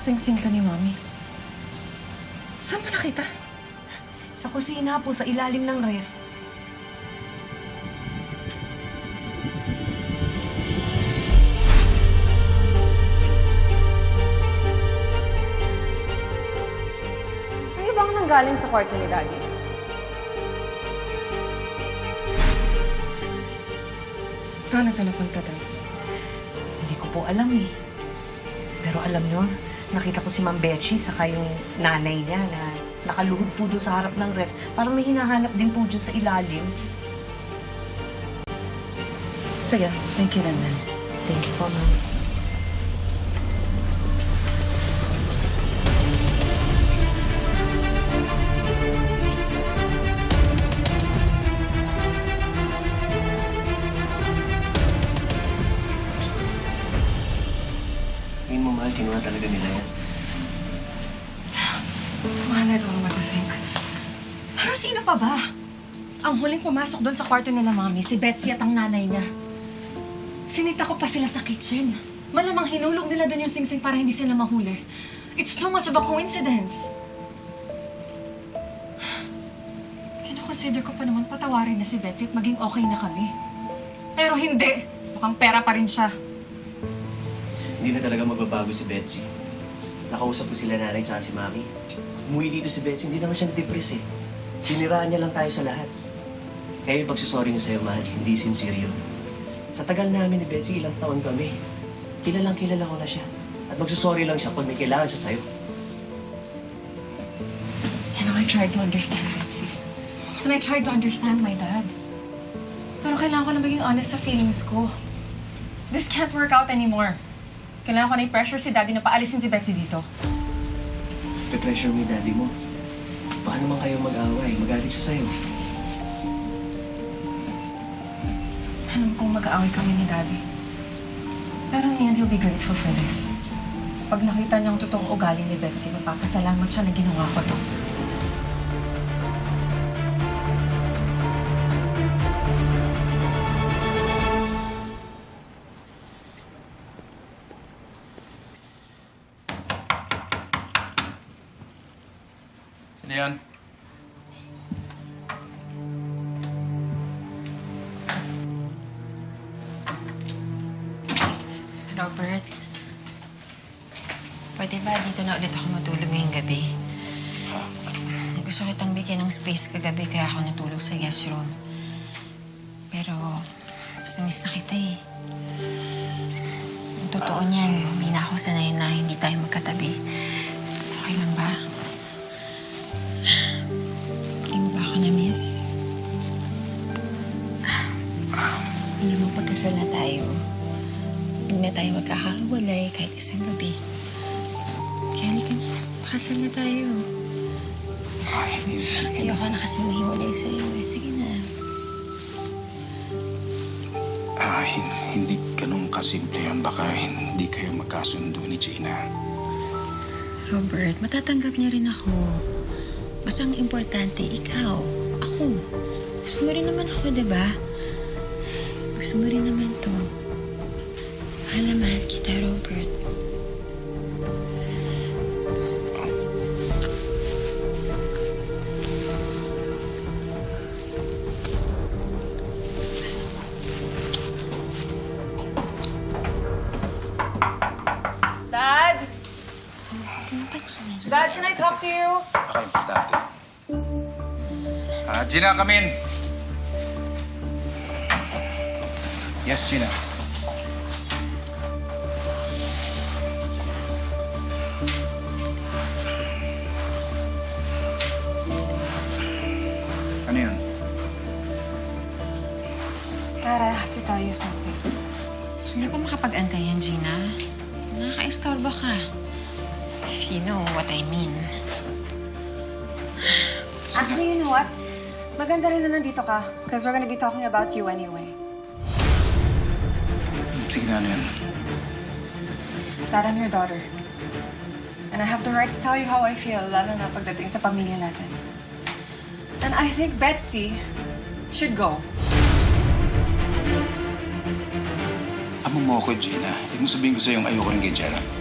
Sing-sing to ni Mami. Saan mo nakita? Sa kusina po, sa ilalim ng ref. Ano bang nanggaling sa kwarto ni Daddy? Paano ito napunta doon? Hindi ko po alam eh. Pero alam nyo, nakita ko si Ma'am Betchy saka yung nanay niya na nakaluhod po doon sa harap ng ref. Parang may hinahanap din po dyan sa ilalim. Sige, thank you, Nana. Thank you po, ma'am. Sino pa ba? Ang huling pumasok doon sa kwarto nila, Mami, si Betsy at ang nanay niya. Sinita ko pa sila sa kitchen. Malamang hinulog nila doon yung singsing para hindi sila mahuli. It's too much of a coincidence. Kino-consider ko pa naman patawarin na si Betsy at maging okay na kami. Pero hindi. Mukhang pera pa rin siya. Hindi na talaga magbabago si Betsy. Nakausap ko sila nanay tsaka si mami. Umuwi dito si Betsy, hindi naman siya depress eh. Siniraan niya lang tayo sa lahat. Kaya yung pagsusorry niya sa'yo, mahal, hindi sincere yun. Sa tagal namin ni Betsy, ilang taon kami. Kilalang kilala ko na siya. At magsusorry lang siya pag may kailangan siya sa'yo. You know, I tried to understand Betsy. And I tried to understand my dad. Pero kailangan ko na maging honest sa feelings ko. This can't work out anymore. Kailangan ko na i-pressure si daddy na paalisin si Betsy dito. Pe-pressure mo yung daddy mo. Paano man kayo mag-away? Magalit siya sa'yo. Alam kong mag-aaway kami ni daddy. Pero end, he'll be grateful for this. Pag nakita niya ang totoong ugali ni Betsy, magpapasalamat siya na ginawa ko to. Ano yan? Robert, pwede ba dito na ulit ako matulog ngayong gabi? Gusto kitang bigyan ng space kagabi kaya ako natulog sa guest room. Pero, mas na-miss na kita eh. Ang totoo niyan, hindi na ako sanay na hindi tayo magkatabi. Magkakahiwalay kahit isang gabi. Kaya halika na, pakasal na tayo. Ay. Ayoko na kasi mahiwalay sa'yo eh. Sige na. Ah, hin- hindi ganun kasimple yun. Baka hindi kayo magkasundo ni Gina. Robert, matatanggap niya rin ako. Basta ang importante, ikaw, ako. Gusto mo rin naman ako, di ba? Gusto mo rin naman to. Mahal na mahal kita, Robert. Dad! Dad, can I talk to you? Baka importante. Ah, Gina, come in. Yes, Gina. You something. Hindi pa makapag-antay yan, Gina. Nakaka-istorbo ka. If you know what I mean. Actually, you know what? Maganda rin na nandito ka because we're gonna be talking about you anyway. Sige na, ano yun? Dad, I'm your daughter. And I have the right to tell you how I feel, lalo na pagdating sa pamilya natin. And I think Betsy should go. Amo mo ako, Gina. Ibig sabihin ko sa'yo yung ayoko rin kay Gerald.